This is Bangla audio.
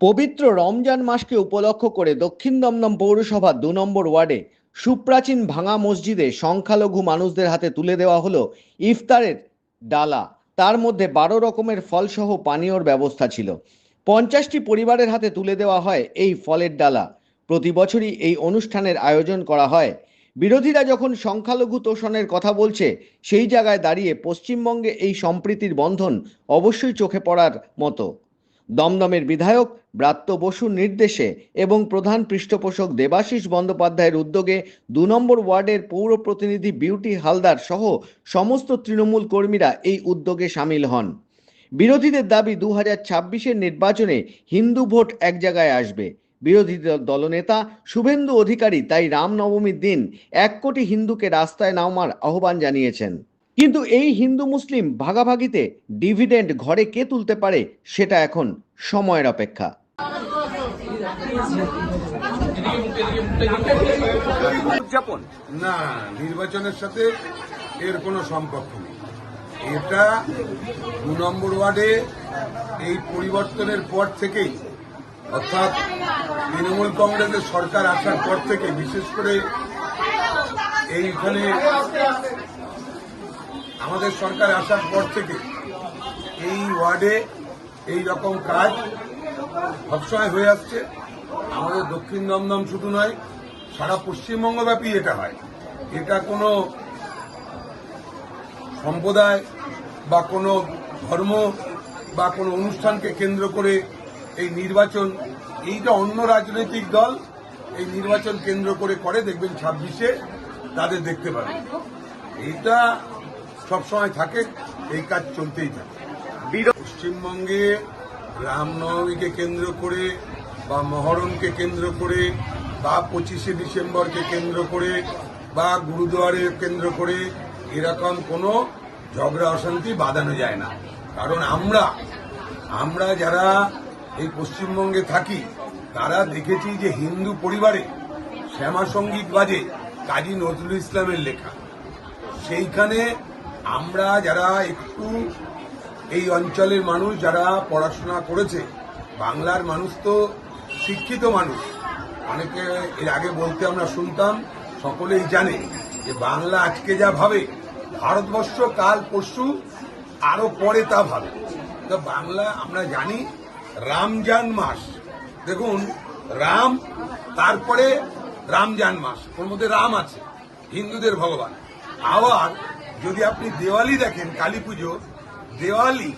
পবিত্র রমজান মাসকে উপলক্ষ করে দক্ষিণ দমদম পৌরসভা দু নম্বর ওয়ার্ডে সুপ্রাচীন ভাঙা মসজিদে সংখ্যালঘু মানুষদের হাতে তুলে দেওয়া হলো ইফতারের ডালা। তার মধ্যে বারো রকমের ফলসহ পানীয়র ব্যবস্থা ছিল। পঞ্চাশটি পরিবারের হাতে তুলে দেওয়া হয় এই ফলের ডালা। প্রতি বছরই এই অনুষ্ঠানের আয়োজন করা হয়। বিরোধীরা যখন সংখ্যালঘু তোষণের কথা বলছে, সেই জায়গায় দাঁড়িয়ে পশ্চিমবঙ্গে এই সম্প্রীতির বন্ধন অবশ্যই চোখে পড়ার মতো। দমদমের বিধায়ক ব্রাত্য বসুর নির্দেশে এবং প্রধান পৃষ্ঠপোষক দেবাশিস বন্দ্যোপাধ্যায়ের উদ্যোগে দু নম্বর ওয়ার্ডের পৌর প্রতিনিধি বিউটি হালদার সহ সমস্ত তৃণমূল কর্মীরা এই উদ্যোগে সামিল হন। বিরোধীদের দাবি দু হাজার নির্বাচনে হিন্দু ভোট এক জায়গায় আসবে। বিরোধী দলনেতা শুভেন্দু অধিকারী তাই রামনবমীর দিন এক কোটি হিন্দুকে রাস্তায় নামার আহ্বান জানিয়েছেন। কিন্তু এই হিন্দু মুসলিম ভাগাভাগিতে ডিভিডেন্ড ঘরে কে তুলতে পারে সেটা এখন সময়ের অপেক্ষা। উদযাপন? না নির্বাচনের সাথে এর কোনো সম্পর্ক নেই। এটা দু নম্বর ওয়ার্ডে এই পরিবর্তনের পর থেকেই অর্থাৎ তৃণমূল কংগ্রেসের সরকার আসার পর থেকে বিশেষ করে এইখানে আমাদের সরকার আসার পর থেকে এই ওয়ার্ডে এই রকম কাজ সবসময় হয়ে আসছে। আমাদের দক্ষিণ দমদম শুধু নয়, সারা পশ্চিমবঙ্গব্যাপী এটা হয়। এটা কোনো সম্প্রদায় বা কোনো ধর্ম বা কোনো অনুষ্ঠানকে কেন্দ্র করে এই নির্বাচন, এইটা অন্য রাজনৈতিক দল এই নির্বাচন কেন্দ্র করে করে দেখবেন ছাব্বিশে তাদের দেখতে পাবেন এইটা সবসময় থাকে এই কাজ চলতেই থাকে। পশ্চিমবঙ্গে রামনবমীকে কেন্দ্র করে বা মহরমকে কেন্দ্র করে বা পঁচিশে ডিসেম্বরকে কেন্দ্র করে বা গুরুদুয়ারে কেন্দ্র করে এরকম কোনো ঝগড়া অশান্তি বাঁধানো যায় না। কারণ আমরা আমরা যারা এই পশ্চিমবঙ্গে থাকি তারা দেখেছি যে হিন্দু পরিবারে শ্যামা সংগীত বাজে কাজী নজরুল ইসলামের লেখা। সেইখানে আমরা যারা একটু এই অঞ্চলের মানুষ, যারা পড়াশোনা করেছে, বাংলার মানুষ তো শিক্ষিত মানুষ। অনেকে এর আগে বলতে আমরা শুনতাম, সকলেই জানে যে বাংলা আজকে যা ভাবে, ভারতবর্ষ কাল পরশু আরও পরে তা ভাবে। তো বাংলা আমরা জানি, রামজান মাস। দেখুন, রাম, তারপরে রামজান মাস। ওর মধ্যে রাম আছে, হিন্দুদের ভগবান। আবার যদি আপনি দেওয়ালি দেখেন কালী পুজো দেওয়ালি